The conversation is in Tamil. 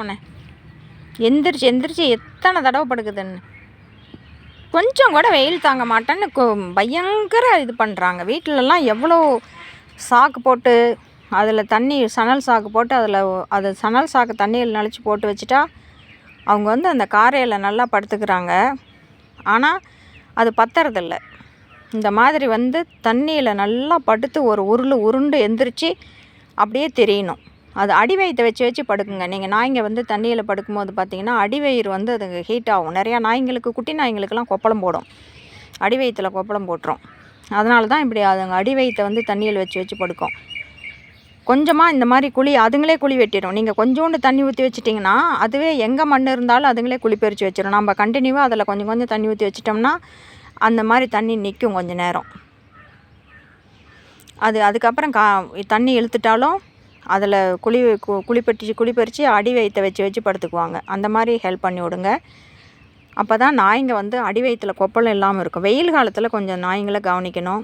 அவனை எந்திரிச்சு எந்திரிச்சு எத்தனை தடவை படுக்குதுன்னு. கொஞ்சம் கூட வெயில் தாங்க மாட்டேன்னு கொ- பயங்கர இது பண்ணுறாங்க வீட்டிலலாம் எவ்வளோ சாக்கு போட்டு அதில் தண்ணி சணல் சாக்கு போட்டு அதில் அது சணல் சாக்கு தண்ணியில் நனைச்சி போட்டு வச்சுட்டா அவங்க வந்து அந்த காரையில் நல்லா படுத்துக்கிறாங்க. ஆனால் அது பத்துறதில்ல. இந்த மாதிரி வந்து தண்ணியில் நல்லா படுத்து ஒரு உருள் உருண்டு எந்திரிச்சு அப்படியே தெரியணும். அது அடி வயிற்றை வச்சு வச்சு படுக்குங்க. நீங்கள் நாய்ங்க வந்து தண்ணியில் படுக்கும்போது பார்த்தீங்கன்னா அடி வயிறு வந்து அது ஹீட் ஆகும். நிறையா நாய்ங்களுக்கு குட்டி நாய்ங்களுக்கெல்லாம் கொப்பளம் போடும். அடி வயிற்றில் கொப்பளம் போட்டுரும். அதனால தான் இப்படி அதுங்க அடி வயிற்றை வந்து தண்ணியில் வச்சு வச்சு படுக்கும். கொஞ்சமாக இந்த மாதிரி குழி அதுங்களே குழி வெட்டிடும். நீங்கள் கொஞ்சோண்டு தண்ணி ஊற்றி வச்சிட்டிங்கன்னா அதுவே எங்கே மண் இருந்தாலும் அதுங்களே குழி பறித்து வச்சிடும் நம்ம கண்டினியூவாக அதில் கொஞ்சம் கொஞ்சம் தண்ணி ஊற்றி வச்சிட்டோம்னா அந்த மாதிரி தண்ணி நிற்கும் கொஞ்சம் நேரம். அது அதுக்கப்புறம் கா தண்ணி இழுத்துட்டாலும் அதில் குழி கு- குழி பறிச்சு குழி பறித்து அடி வயிற்றை வச்சு வச்சு படுத்துக்குவாங்க. அந்த மாதிரி ஹெல்ப் பண்ணி விடுங்க. அப்போ தான் நாய்ங்க வந்து அடி வயிற்றுல கொப்பளம் இல்லாமல் இருக்கும். வெயில் காலத்தில் கொஞ்சம் நாய்ங்களை கவனிக்கணும்.